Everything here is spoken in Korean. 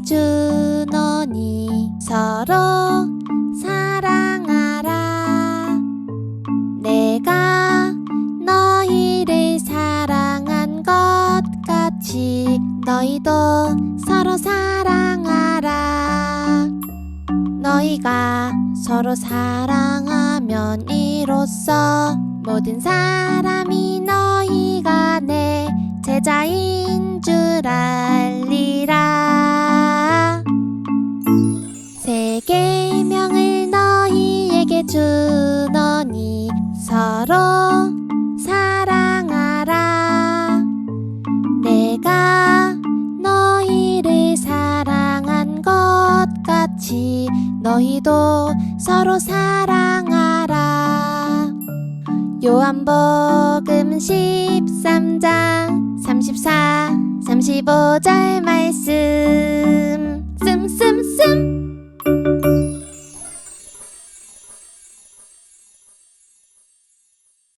주노니 서로 사랑하라. 내가 너희를 사랑한 것 같이 너희도 서로 사랑하라. 너희가 서로 사랑하면 이로써 모든 사람이 너희가 내 제자인 줄 알 주노니 서로 사랑하라. 내가 너희를 사랑한 것 같이 너희도 서로 사랑하라. 요한복음 13장 34 35절 말씀